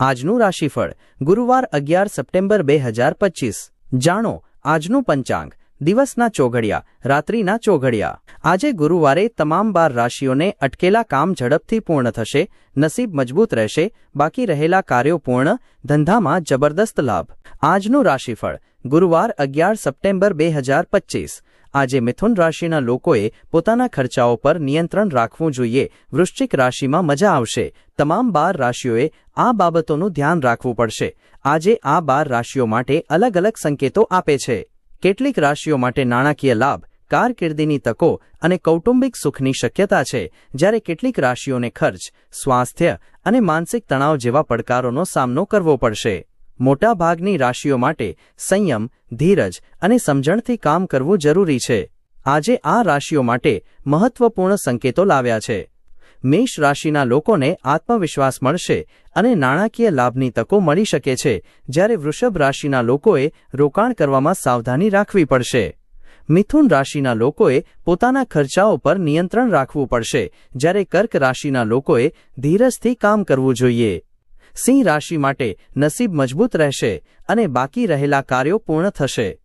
આજનું રાશિફળ ગુરુવાર અગિયાર સપ્ટેમ્બર બે હજાર પચીસ. જાણો, આજનું પંચાંગ, દિવસના ચોઘડિયા, રાત્રિના ચોઘડિયા. આજે ગુરુવારે તમામ બાર રાશિઓને અટકેલા કામ ઝડપથી પૂર્ણ થશે, નસીબ મજબૂત રહેશે, બાકી રહેલા કાર્યો પૂર્ણ, ધંધામાં જબરદસ્ત લાભ. આજનું રાશિફળ ગુરુવાર અગિયાર સપ્ટેમ્બર બે હજાર પચીસ. આજે મિથુન રાશિના લોકોએ પોતાના ખર્ચાઓ પર નિયંત્રણ રાખવું જોઈએ. વૃશ્ચિક રાશિમાં મજા આવશે. તમામ બાર રાશિઓએ આ બાબતોનું ધ્યાન રાખવું પડશે. આજે આ બાર રાશિઓ માટે અલગ અલગ સંકેતો આપે છે. કેટલીક રાશિઓ માટે નાણાકીય લાભ, કારકિર્દીની તકો અને કૌટુંબિક સુખની શક્યતા છે. જ્યારે કેટલીક રાશિઓને ખર્ચ, સ્વાસ્થ્ય અને માનસિક તણાવ જેવા પડકારોનો સામનો કરવો પડશે. મોટાભાગની રાશિઓ માટે સંયમ, ધીરજ અને સમજણથી કામ કરવું જરૂરી છે. આજે આ રાશિઓ માટે મહત્વપૂર્ણ સંકેતો લાવ્યા છે. મેષ રાશિના લોકોને આત્મવિશ્વાસ મળશે અને નાણાકીય લાભની તકો મળી શકે છે, જ્યારે વૃષભ રાશિના લોકોએ રોકાણ કરવામાં સાવધાની રાખવી પડશે. મિથુન રાશિના લોકોએ પોતાના ખર્ચાઓ પર નિયંત્રણ રાખવું પડશે, જ્યારે કર્ક રાશિના લોકોએ ધીરજથી કામ કરવું જોઈએ. સિંહ રાશિ માટે નસીબ મજબૂત રહેશે અને બાકી રહેલા કાર્યો પૂર્ણ થશે.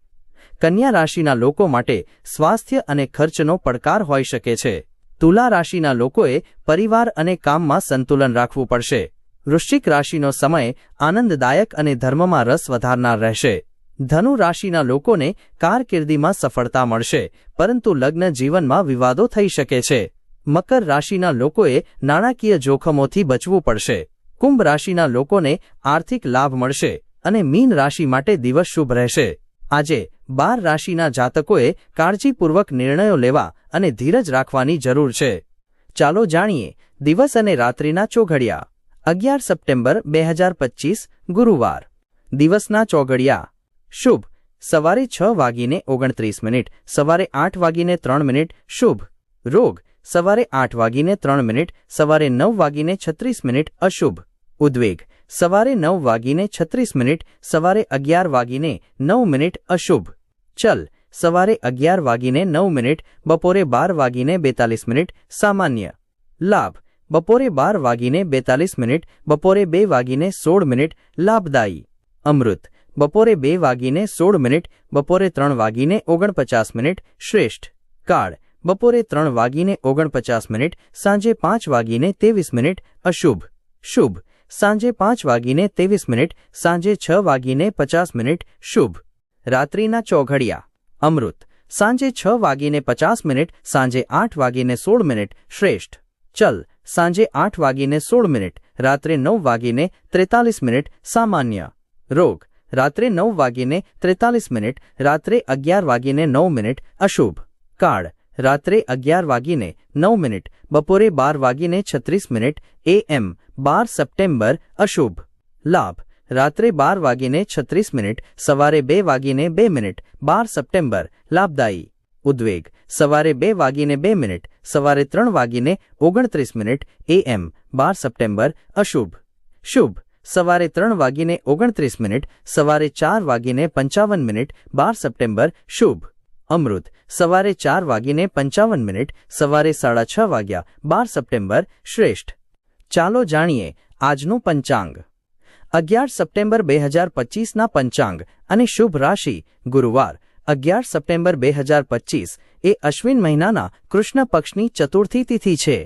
કન્યા રાશિના લોકો માટે સ્વાસ્થ્ય અને ખર્ચનો પડકાર હોઈ શકે છે. તુલા રાશિના લોકોએ પરિવાર અને કામમાં સંતુલન રાખવું પડશે. વૃશ્ચિક રાશિનો સમય આનંદદાયક અને ધર્મમાં રસ વધારનાર રહેશે. ધનુ રાશિના લોકોને કારકિર્દીમાં સફળતા મળશે, પરંતુ લગ્ન જીવનમાં વિવાદો થઈ શકે છે. મકર રાશિના લોકોએ નાણાકીય જોખમોથી બચવું પડશે. કુંભ રાશિના લોકોને આર્થિક લાભ મળશે અને મીન રાશિ માટે દિવસ શુભ રહેશે. આજે બાર રાશિના જાતકોએ કાળજીપૂર્વક નિર્ણયો લેવા અને ધીરજ રાખવાની જરૂર છે. ચાલો જાણીએ દિવસ અને રાત્રિના ચોઘડિયા. અગિયાર સપ્ટેમ્બર બે હજાર પચીસ, ગુરુવાર. દિવસના ચોઘડિયા. શુભ. સવારે છ વાગીને ઓગણત્રીસ મિનિટ, સવારે આઠ વાગીને ત્રણ મિનિટ, શુભ. રોગ. સવારે આઠ વાગીને ત્રણ મિનિટ, સવારે નવ વાગીને છત્રીસ મિનિટ, અશુભ. ઉદ્વેગ સવારે નવ વાગીને છત્રીસ મિનિટ સવારે અગિયાર વાગીને નવ મિનિટ અશુભ ચલ સવારે અગિયાર વાગીને નવ મિનિટ બપોરે બાર વાગીને બેતાલીસ મિનિટ સામાન્ય લાભ બપોરે બાર વાગીને બેતાલીસ મિનિટ બપોરે બે વાગીને સોળ મિનિટ લાભદાયી અમૃત બપોરે બે વાગીને સોળ મિનિટ બપોરે ત્રણ વાગીને ઓગણપચાસ મિનિટ શ્રેષ્ઠ કાળ બપોરે ત્રણ વાગીને ઓગણપચાસ મિનિટ સાંજે પાંચ વાગીને ત્રેવીસ મિનિટ અશુભ શુભ સાંજે પાંચ વાગીને ત્રેવીસ મિનિટ, સાંજે છ વાગીને પચાસ મિનિટ, શુભ. રાત્રિના ચોઘડિયા. અમૃત. સાંજે છ વાગીને પચાસ મિનિટ, સાંજે આઠ વાગીને સોળ મિનિટ, શ્રેષ્ઠ. ચલ. સાંજે આઠ વાગીને સોળ મિનિટ, રાત્રે નવ વાગીને ત્રેતાલીસ મિનિટ, સામાન્ય. રોગ. રાત્રે નવ વાગીને ત્રેતાલીસ મિનિટ, રાત્રે અગિયાર વાગીને નવ મિનિટ, અશુભ. કાળ. રાત્રે અગિયાર વાગીને નવ મિનિટ, બપોરે બાર વાગીને છત્રીસ મિનિટ એ એમ બાર સપ્ટેમ્બર, અશુભ. લાભ. રાત્રે બાર વાગીને છત્રીસ મિનિટ, સવારે બે વાગીને બે મિનિટ, બાર સપ્ટેમ્બર, લાભદાયી. ઉદ્વેગ. સવારે બે વાગીને બે મિનિટ, સવારે ત્રણ વાગીને ઓગણત્રીસ મિનિટ, એએમ, બાર સપ્ટેમ્બર, અશુભ. શુભ. સવારે ત્રણ વાગીને ઓગણત્રીસ મિનિટ, સવારે ચાર વાગીને પંચાવન મિનિટ, બાર સપ્ટેમ્બર, શુભ. અમૃત સવારે ચાર વાગીને પંચાવન મિનિટ, સવારે સાડા છ વાગ્યા બાર સપ્ટેમ્બર શ્રેષ્ઠ. ચાલો જાણીએ આજનું પંચાંગ. અગિયાર સપ્ટેમ્બર બે હજાર પચીસના પંચાંગ અને શુભ રાશિ ગુરુવાર. અગિયાર સપ્ટેમ્બર બે હજાર પચીસ એ અશ્વિન મહિનાના કૃષ્ણ પક્ષની ચતુર્થી તિથિ છે.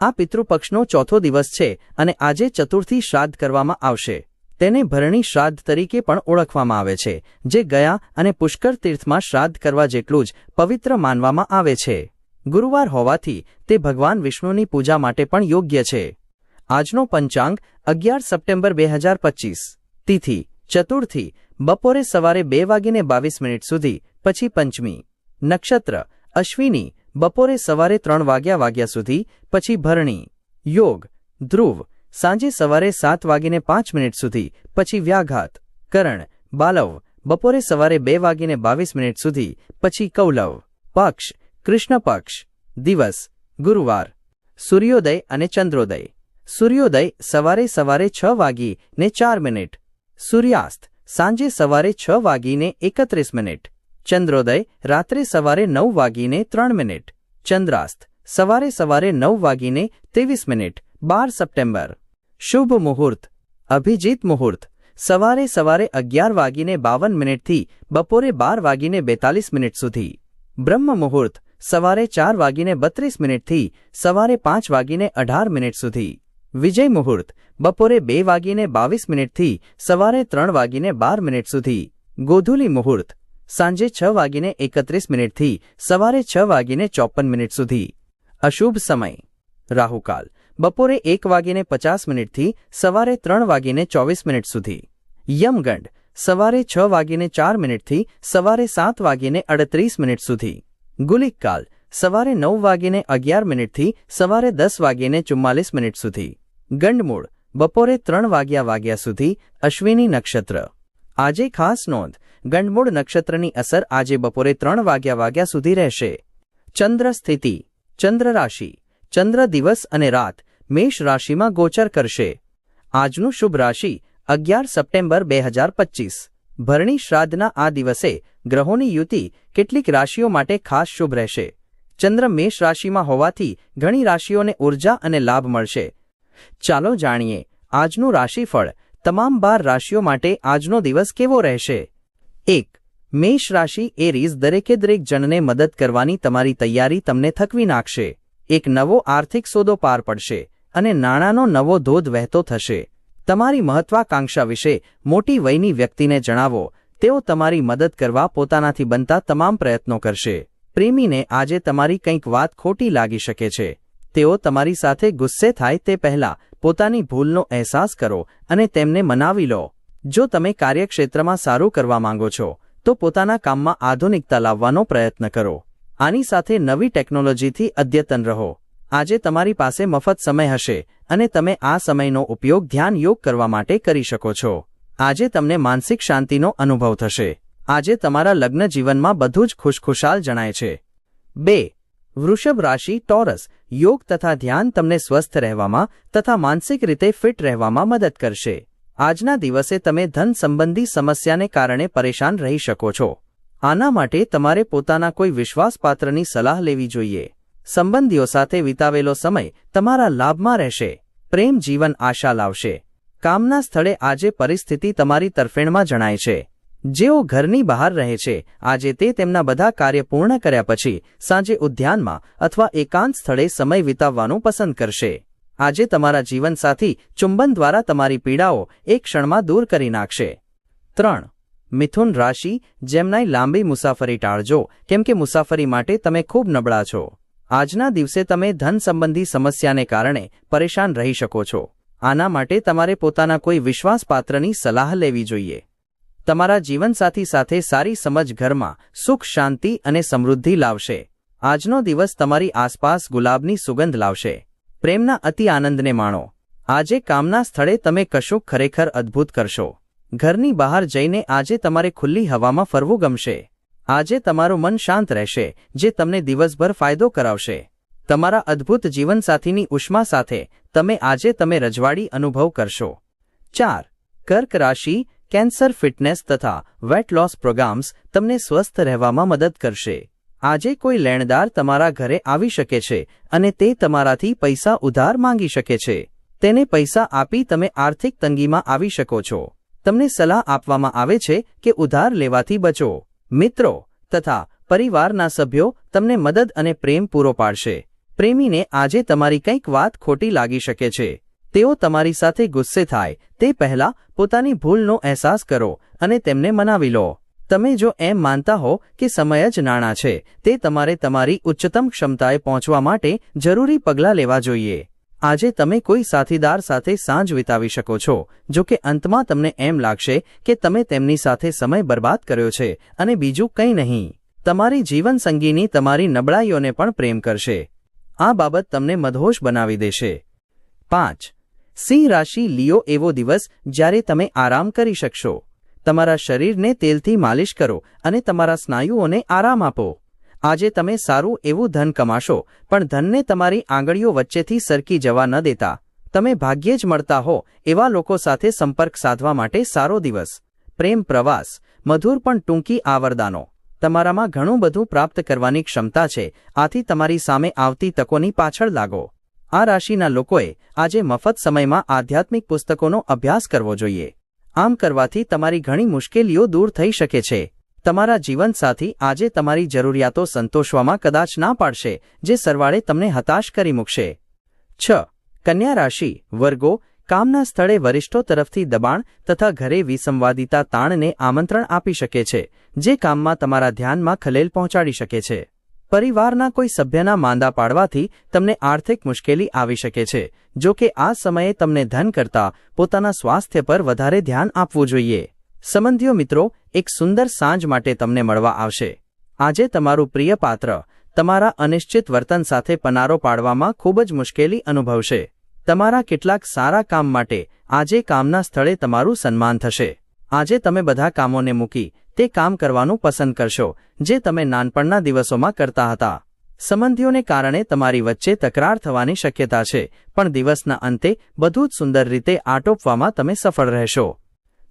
આ પિતૃપક્ષનો ચોથો દિવસ છે અને આજે ચતુર્થી શ્રાદ્ધ કરવામાં આવશે. તેને ભરણી શ્રાદ્ધ તરીકે પણ ઓળખવામાં આવે છે, જે ગયા અને પુષ્કર તીર્થમાં શ્રાદ્ધ કરવા જેટલું જ પવિત્ર માનવામાં આવે છે. ગુરુવાર હોવાથી તે ભગવાન વિષ્ણુની પૂજા માટે પણ યોગ્ય છે. આજનો પંચાંગ, અગિયાર સપ્ટેમ્બર બે હજાર પચીસ. તિથિ, ચતુર્થી, બપોરે સવારે બે વાગીને બાવીસ મિનિટ સુધી, પછી પંચમી. નક્ષત્ર, અશ્વિની, બપોરે સવારે ત્રણ વાગ્યા વાગ્યા સુધી, પછી ભરણી. યોગ, ધ્રુવ સાંજે સવારે સાત વાગીને પાંચ મિનિટ સુધી, પછી વ્યાઘાત, કરણ, બાલવ, બપોરે સવારે બે વાગીને બાવીસ મિનિટ સુધી, પછી કૌલવ, પક્ષ, કૃષ્ણ પક્ષ, દિવસ, ગુરુવાર, સૂર્યોદય અને ચંદ્રોદય. સૂર્યોદય સવારે સવારે છ વાગી ને ચાર મિનિટ, સૂર્યાસ્ત સાંજે સવારે છ વાગીને એકત્રીસ મિનિટ, ચંદ્રોદય રાત્રે સવારે નવ વાગીને ત્રણ મિનિટ, ચંદ્રાસ્ત સવારે સવારે નવ વાગીને ત્રેવીસ મિનિટ બાર સપ્ટેમ્બર શુભ મુહૂર્ત અભિજીત મુહૂર્ત સવારે સવારે અગિયાર વાગીને બાવન મિનિટથી બપોરે બાર વાગીને બેતાલીસ મિનિટ સુધી બ્રહ્મ મુહૂર્ત સવારે ચાર વાગીને બત્રીસ મિનિટથી સવારે પાંચ વાગીને અઢાર મિનિટ સુધી વિજય મુહૂર્ત બપોરે બે વાગીને બાવીસ મિનિટથી સવારે ત્રણ વાગીને બાર મિનિટ સુધી ગોધુલી મુહૂર્ત સાંજે છ વાગીને એકત્રીસ મિનિટથી સવારે છ વાગીને ચોપન મિનિટ સુધી અશુભ સમય રાહુકાલ બપોરે એક વાગીને પચાસ મિનિટથી સવારે ત્રણ વાગીને ચોવીસ મિનિટ સુધી. યમગંડ, સવારે છ વાગીને ચાર મિનિટથી સવારે સાત વાગીને અડત્રીસ મિનિટ સુધી. ગુલિકકાલ, સવારે નવ વાગીને અગિયાર મિનિટથી સવારે દસ વાગીને ચુમ્માલીસ મિનિટ સુધી. ગંડમૂળ, બપોરે ત્રણ વાગ્યા વાગ્યા સુધી અશ્વિની નક્ષત્ર. આજે ખાસ નોંધ, ગંડમૂળ નક્ષત્રની અસર આજે બપોરે ત્રણ વાગ્યા વાગ્યા સુધી રહેશે. ચંદ્ર સ્થિતિ ચંદ્ર રાશિ ચંદ્ર દિવસ અને રાત મેષ રાશિમાં ગોચર કરશે. આજનું શુભ રાશિ અગિયાર સપ્ટેમ્બર બે હજાર પચીસ. ભરણી શ્રાદ્ધના આ દિવસે ગ્રહોની યુતિ કેટલીક રાશિઓ માટે ખાસ શુભ રહેશે. ચંદ્ર મેષ રાશિમાં હોવાથી ઘણી રાશિઓને ઊર્જા અને લાભ મળશે. ચાલો જાણીએ, આજનું રાશિફળ તમામ બાર રાશિઓ માટે આજનો દિવસ કેવો રહેશે? એક, મેષ રાશિ એરીઝ દરેકે દરેક જણને મદદ કરવાની તમારી તૈયારી તમને થકવી નાખશે. એક નવો આર્થિક સોદો પાર પડશે. અને નાણાંનો નવો ધોધ વહેતો થશે. તમારી મહત્વાકાંક્ષા વિશે મોટી વયની વ્યક્તિને જણાવો. તેઓ તમારી મદદ કરવા પોતાનાથી બનતા તમામ પ્રયત્નો કરશે. પ્રેમીને આજે તમારી કંઈક વાત ખોટી લાગી શકે છે. તેઓ તમારી સાથે ગુસ્સે થાય તે પહેલાં પોતાની ભૂલનો અહેસાસ કરો અને તેમને મનાવી લો. જો તમે કાર્યક્ષેત્રમાં સારું કરવા માંગો છો, તો પોતાના કામમાં આધુનિકતા લાવવાનો પ્રયત્ન કરો. આની સાથે નવી ટેકનોલોજીથી અદ્યતન રહો. આજે તમારી પાસે મફત સમય હશે અને તમે આ સમયનો ઉપયોગ ધ્યાન યોગ કરવા માટે કરી શકો છો. આજે તમને માનસિક શાંતિનો અનુભવ થશે. આજે તમારા લગ્ન જીવનમાં બધું જ ખુશખુશાલ જણાય છે. બે, વૃષભ રાશિ, ટોરસ, યોગ તથા ધ્યાન તમને સ્વસ્થ રહેવામાં તથા માનસિક રીતે ફિટ રહેવામાં મદદ કરશે. આજના દિવસે તમે ધન સંબંધી સમસ્યાને કારણે પરેશાન રહી શકો છો. આના માટે તમારે પોતાના કોઈ વિશ્વાસપાત્રની સલાહ લેવી જોઈએ. સંબંધીઓ સાથે વિતાવેલો સમય તમારા લાભમાં રહેશે. પ્રેમ જીવન આશા લાવશે. કામના સ્થળે આજે પરિસ્થિતિ તમારી તરફેણમાં જણાય છે. જેઓ ઘરની બહાર રહે છે, આજે તે તેમના બધા કાર્ય પૂર્ણ કર્યા પછી સાંજે ઉદ્યાનમાં અથવા એકાંત સ્થળે સમય વિતાવવાનું પસંદ કરશે. આજે તમારા જીવનસાથી ચુંબન દ્વારા તમારી પીડાઓ એક ક્ષણમાં દૂર કરી નાખશે. ત્રણ. મિથુન રાશિ, જેમનાય લાંબી મુસાફરી ટાળજો. કેમ કે મુસાફરી માટે તમે ખૂબ નબળા છો. આજના દિવસે તમે ધન સંબંધી સમસ્યાને કારણે પરેશાન રહી શકો છો. આના માટે તમારે પોતાના કોઈ વિશ્વાસપાત્રની સલાહ લેવી જોઈએ. તમારા જીવનસાથી સાથે સારી સમજ ઘરમાં સુખ, શાંતિ અને સમૃદ્ધિ લાવશે. આજનો દિવસ તમારી આસપાસ ગુલાબની સુગંધ લાવશે. પ્રેમના અતિ આનંદને માણો. આજે કામના સ્થળે તમે કશુંક ખરેખર અદ્ભુત કરશો. ઘરની બહાર જઈને આજે તમારે ખુલ્લી હવામાં ફરવું ગમશે. આજે તમારું મન શાંત રહેશે, જે તમને દિવસભર ફાયદો કરાવશે. તમારા અદ્ભુત જીવનસાથીની ઉષ્મા સાથે, તમે આજે તમે રજવાડી અનુભવ કરશો. ચાર, કર્ક રાશિ, કેન્સર ફિટનેસ તથા વેટ લોસ પ્રોગ્રામ્સ તમને સ્વસ્થ રહેવામાં મદદ કરશે. આજે કોઈ લેણદાર તમારા ઘરે આવી શકે છે અને તે તમારાથી પૈસા ઉધાર માંગી શકે છે. તેને પૈસા આપી તમે આર્થિક તંગીમાં આવી શકો છો. તમને સલાહ આપવામાં આવે છે કે ઉધાર લેવાથી બચો. મિત્રો તથા પરિવારના સભ્યો તમને મદદ અને પ્રેમ પૂરો પાડશે. પ્રેમીને આજે તમારી કંઈક વાત ખોટી લાગી શકે છે. તેઓ તમારી સાથે ગુસ્સે થાય. તે પહેલા પોતાની ભૂલનો અહેસાસ કરો અને તેમને મનાવી લો. તમે જો એમ માનતા હો કે સમય જ નાણાં છે, તે તમારે તમારી ઉચ્ચતમ ક્ષમતાએ પહોંચવા માટે જરૂરી પગલાં લેવા જોઈએ. આજે તમે કોઈ સાથીદાર સાથે સાંજ વિતાવી શકો છો, જો કે અંતમાં તમને એમ લાગશે કે તમે તેમની સાથે સમય બરબાદ કર્યો છે અને બીજું કંઈ નહીં. તમારી જીવનસંગીની તમારી નબળાઈઓને પણ પ્રેમ કરશે. આ બાબત તમને મદહોશ બનાવી દેશે. પાંચ. સિંહ રાશિ લિયો એવો દિવસ જ્યારે તમે આરામ કરી શકશો. તમારા શરીરને તેલથી માલિશ કરો અને તમારા સ્નાયુઓને આરામ આપો. આજે તમે સારું એવું ધન કમાશો, પણ ધનને તમારી આંગળીઓ વચ્ચેથી સરકી જવા ન દેતા. તમે ભાગ્યે જ મળતા હો, એવા લોકો સાથે સંપર્ક સાધવા માટે સારો દિવસ. પ્રેમ પ્રવાસ, મધુર પણ ટૂંકી આવરદાનો. તમારામાં ઘણું બધું પ્રાપ્ત કરવાની ક્ષમતા છે, આથી તમારી સામે આવતી તકોની પાછળ લાગો. આ રાશિના લોકોએ આજે મફત સમયમાં આધ્યાત્મિક પુસ્તકોનો અભ્યાસ કરવો જોઈએ. આમ કરવાથી તમારી ઘણી મુશ્કેલીઓ દૂર થઈ શકે છે. તમારા જીવનસાથી આજે તમારી જરૂરિયાતો સંતોષવામાં કદાચ ના પાડશે, જે સરવાળે તમને હતાશ કરી મૂકશે. છ. કન્યા રાશિ, વર્ગો, કામના સ્થળે વરિષ્ઠો તરફથી દબાણ તથા ઘરે વિસંવાદિતા તાણને આમંત્રણ આપી શકે છે, જે કામમાં તમારા ધ્યાનમાં ખલેલ પહોંચાડી શકે છે. પરિવારના કોઈ સભ્યના માંદા પાડવાથી તમને આર્થિક મુશ્કેલી આવી શકે છે, જો કે આ સમયે તમને ધન કરતા પોતાના સ્વાસ્થ્ય પર વધારે ધ્યાન આપવું જોઈએ. સંબંધીઓ મિત્રો, એક સુંદર સાંજ માટે તમને મળવા આવશે. આજે તમારું પ્રિય પાત્ર, તમારા અનિશ્ચિત વર્તન સાથે પનારો પાડવામાં ખૂબ જ મુશ્કેલી અનુભવશે. તમારા કેટલાક સારા કામ માટે, આજે કામના સ્થળે તમારું સન્માન થશે. આજે તમે બધા કામોને મૂકી, તે કામ કરવાનું પસંદ કરશો, જે તમે નાનપણના દિવસોમાં કરતા હતા. સંબંધીઓને કારણે તમારી વચ્ચે તકરાર થવાની શક્યતા છે, પણ દિવસના અંતે બધું જ સુંદર રીતે આટોપવામાં તમે સફળ રહેશો.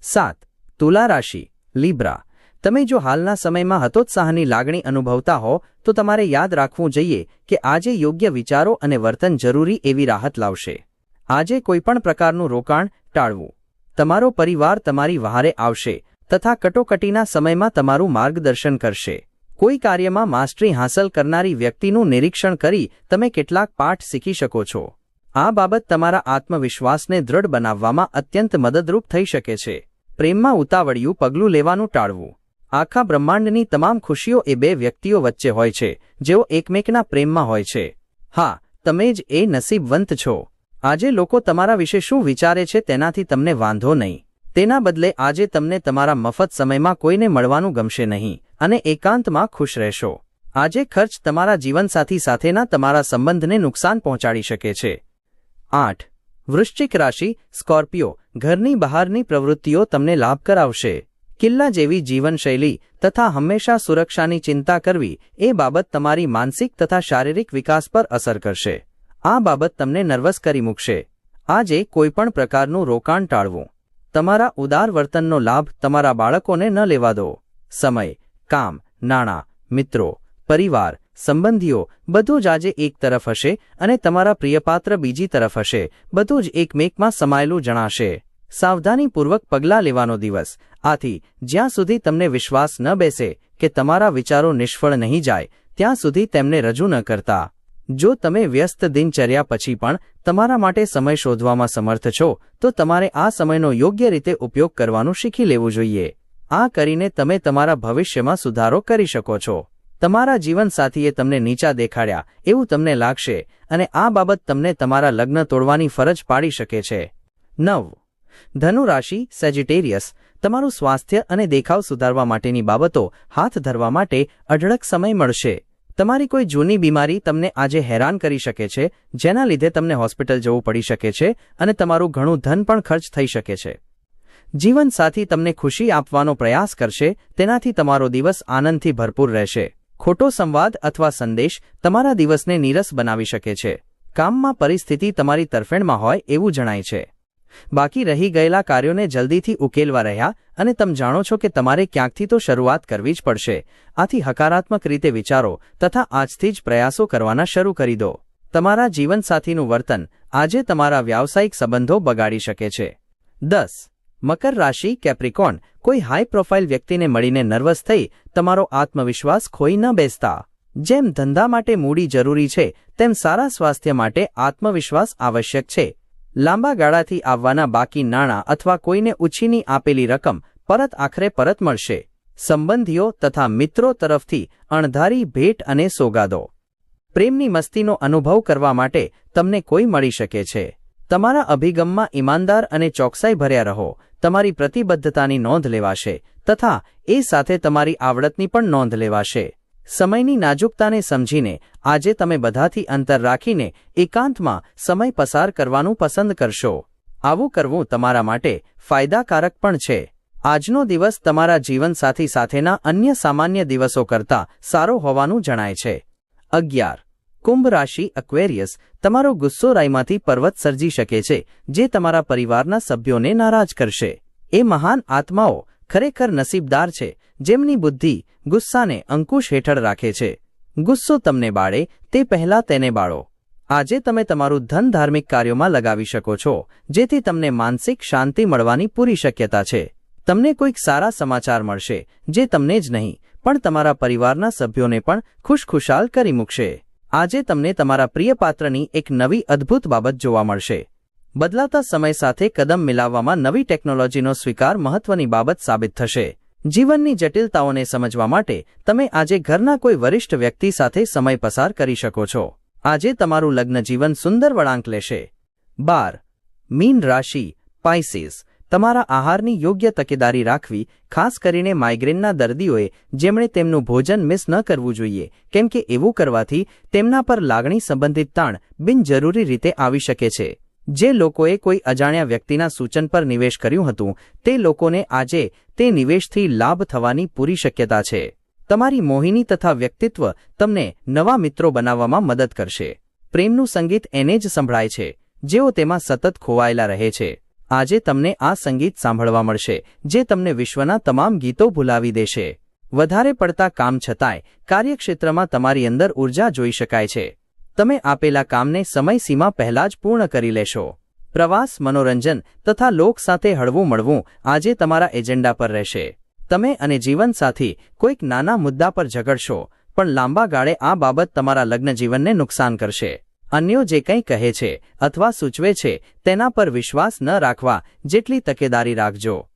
સાત. તુલા રાશિ, લીબ્રા. તમે જો હાલના સમયમાં હતોત્સાહની લાગણી અનુભવતા હો, તો તમારે યાદ રાખવું જોઈએ કે આજે યોગ્ય વિચારો અને વર્તન જરૂરી એવી રાહત લાવશે. આજે કોઈપણ પ્રકારનું રોકાણ ટાળવું. તમારો પરિવાર તમારી વહારે આવશે તથા કટોકટીના સમયમાં તમારું માર્ગદર્શન કરશે. કોઈ કાર્યમાં માસ્ટરી હાંસલ કરનારી વ્યક્તિનું નિરીક્ષણ કરી તમે કેટલાક પાઠ શીખી શકો છો. આ બાબત તમારા આત્મવિશ્વાસને દૃઢ બનાવવામાં અત્યંત મદદરૂપ થઈ શકે છે. પ્રેમમાં ઉતાવળિયું પગલું લેવાનું ટાળવું. આખા બ્રહ્માંડની તમામ ખુશીઓ એ બે વ્યક્તિઓ વચ્ચે હોય છે, જેઓ એકમેકના પ્રેમમાં હોય છે. હા, તમે જ એ નસીબવંત છો. આજે લોકો તમારા વિશે શું વિચારે છે તેનાથી તમને વાંધો નહીં. તેના બદલે આજે તમને તમારા મફત સમયમાં કોઈને મળવાનું ગમશે નહીં, અને એકાંતમાં ખુશ રહેશો. આજે ખર્ચ તમારા જીવનસાથી સાથેના તમારા સંબંધને નુકસાન પહોંચાડી શકે છે. આઠ. વૃશ્ચિક રાશિ, સ્કોર્પિયો, ઘરની બહારની પ્રવૃત્તિઓ તમને લાભ કરાવશે. કિલ્લા જેવી જીવનશૈલી તથા હંમેશા સુરક્ષાની ચિંતા કરવી એ બાબત તમારી માનસિક તથા શારીરિક વિકાસ પર અસર કરશે. આ બાબત તમને નર્વસ કરી મૂકશે. આજે કોઈપણ પ્રકારનું રોકાણ ટાળવું. તમારા ઉદાર વર્તનનો લાભ તમારા બાળકોને ન લેવા દો. સમય, કામ, નાણાં, મિત્રો, પરિવાર સંબંધીઓ, બધું જ આજે એક તરફ હશે અને તમારા પ્રિયપાત્ર બીજી તરફ હશે. બધું જ એકમેકમાં સમાયેલું જણાશે. સાવધાનીપૂર્વક પગલાં લેવાનો દિવસ. આથી, જ્યાં સુધી તમને વિશ્વાસ ન બેસે કે તમારા વિચારો નિષ્ફળ નહીં જાય, ત્યાં સુધી તેમને રજૂ ન કરતા. જો તમે વ્યસ્ત દિનચર્યા પછી પણ તમારા માટે સમય શોધવામાં સમર્થ છો, તો તમારે આ સમયનો યોગ્ય રીતે ઉપયોગ કરવાનું શીખી લેવું જોઈએ. આ કરીને તમે તમારા ભવિષ્યમાં સુધારો કરી શકો છો. તમારા જીવનસાથીએ તમને નીચા દેખાડ્યા, એવું તમને લાગશે, અને આ બાબત તમને તમારા લગ્ન તોડવાની ફરજ પાડી શકે છે. નવ. ધનુ રાશિ સેજિટેરિયસ તમારું સ્વાસ્થ્ય અને દેખાવ સુધારવા માટેની બાબતો હાથ ધરવા માટે અઢળક સમય મળશે. તમારી કોઈ જૂની બીમારી તમને આજે હેરાન કરી શકે છે, જેના લીધે તમને હોસ્પિટલ જવું પડી શકે છે, અને તમારું ઘણું ધન પણ ખર્ચ થઈ શકે છે. જીવનસાથી તમને ખુશી આપવાનો પ્રયાસ કરશે, તેનાથી તમારો દિવસ આનંદથી ભરપૂર રહેશે. ખોટો સંવાદ અથવા સંદેશ તમારા દિવસને નીરસ બનાવી શકે છે. કામમાં પરિસ્થિતિ તમારી તરફેણમાં હોય એવું જણાય છે. બાકી રહી ગયેલા કાર્યોને જલ્દીથી ઉકેલવા રહ્યા અને તમે જાણો છો કે તમારે ક્યાંકથી તો શરૂઆત કરવી જ પડશે. આથી હકારાત્મક રીતે વિચારો તથા આજથી જ પ્રયાસો કરવાના શરૂ કરી દો. તમારા જીવનસાથીનું વર્તન આજે તમારા વ્યાવસાયિક સંબંધો બગાડી શકે છે. દસ મકર રાશિ, કેપ્રિકોન, કોઈ હાઈ પ્રોફાઇલ વ્યક્તિને મળીને નર્વસ થઈ, તમારો આત્મવિશ્વાસ ખોઈ ન બેસતા. જેમ ધંધા માટે મૂડી જરૂરી છે, તેમ સારા સ્વાસ્થ્ય માટે આત્મવિશ્વાસ આવશ્યક છે. લાંબા ગાળાથી આવવાના બાકી નાણાં અથવા કોઈને ઉછીની આપેલી રકમ પરત આખરે પરત મળશે. સંબંધીઓ તથા મિત્રો તરફથી અણધારી ભેટ અને સોગાદો. પ્રેમની મસ્તીનો અનુભવ કરવા માટે તમને કોઈ મળી શકે છે. તમારા અભિગમમાં ઈમાનદાર અને ચોકસાઈ ભર્યા રહો. તમારી પ્રતિબદ્ધતાની નોંધ લેવાશે તથા એ સાથે તમારી આવડતની પણ નોંધ લેવાશે. સમયની નાજુકતાને સમજીને આજે તમે બધાથી અંતર રાખીને એકાંતમાં સમય પસાર કરવાનું પસંદ કરશો. આવું કરવું તમારા માટે ફાયદાકારક પણ છે. આજનો દિવસ તમારા જીવનસાથી સાથેના અન્ય સામાન્ય દિવસો કરતાં સારો હોવાનું જણાય છે. અગિયાર. કુંભ રાશિ અક્વેરિયસ તમારો ગુસ્સો રાયમાંથી પર્વત સર્જી શકે છે, જે તમારા પરિવારના સભ્યોને નારાજ કરશે. એ મહાન આત્માઓ ખરેખર નસીબદાર છે, જેમની બુદ્ધિ ગુસ્સાને અંકુશ હેઠળ રાખે છે. ગુસ્સો તમને બાળે, તે પહેલા તેને બાળો. આજે તમે તમારું ધન ધાર્મિક કાર્યોમાં લગાવી શકો છો, જેથી તમને માનસિક શાંતિ મળવાની પૂરી શક્યતા છે. તમને કોઈક સારા સમાચાર મળશે, જે તમને જ નહીં, પણ તમારા પરિવારના સભ્યોને પણ ખુશખુશાલ કરી મૂકશે. આજે તમને તમારા પ્રિય પાત્રની એક નવી અદ્ભુત બાબત જોવા મળશે. બદલાતા સમય સાથે કદમ મિલાવવામાં નવી ટેકનોલોજીનો સ્વીકાર મહત્વની બાબત સાબિત થશે. જીવનની જટિલતાઓને સમજવા માટે તમે આજે ઘરના કોઈ વરિષ્ઠ વ્યક્તિ સાથે સમય પસાર કરી શકો છો. આજે તમારું લગ્ન જીવન સુંદર વળાંક લેશે. બાર. મીન રાશિ પાઇસીસ તમારા આહારની યોગ્ય તકેદારી રાખવી, ખાસ કરીને માઇગ્રેનના દર્દીઓએ, જેમણે તેમનું ભોજન મિસ ન કરવું જોઈએ, કેમ કે એવું કરવાથી તેમના પર લાગણી સંબંધિત તાણ બિનજરૂરી રીતે આવી શકે છે. જે લોકોએ કોઈ અજાણ્યા વ્યક્તિના સૂચન પર નિવેશ કર્યું હતું, તે લોકોને આજે તે નિવેશથી લાભ થવાની પૂરી શક્યતા છે. તમારી મોહિની તથા વ્યક્તિત્વ તમને નવા મિત્રો બનાવવામાં મદદ કરશે. પ્રેમનું સંગીત એને જ સંભળાય છે. જેઓ તેમાં સતત ખોવાયેલા રહે છે. આજે તમને આ સંગીત સાંભળવા મળશે, જે તમને વિશ્વના તમામ ગીતો ભૂલાવી દેશે. વધારે પડતા કામ છતાંય, કાર્યક્ષેત્રમાં તમારી અંદર ઊર્જા જોઈ શકાય છે. તમે આપેલા કામને સમયસીમા પહેલાં જ પૂર્ણ કરી લેશો. પ્રવાસ, મનોરંજન તથા લોક સાથે હળવું મળવું આજે તમારા એજન્ડા પર રહેશે. તમે અને જીવનસાથી કોઈક નાના મુદ્દા પર ઝઘડશો, પણ લાંબા ગાળે આ બાબત તમારા લગ્ન જીવનને નુકસાન કરશે. અન્યો જે કંઈ કહે છે અથવા સૂચવે છે, તેના પર વિશ્વાસ ન રાખવા જેટલી તકેદારી રાખજો.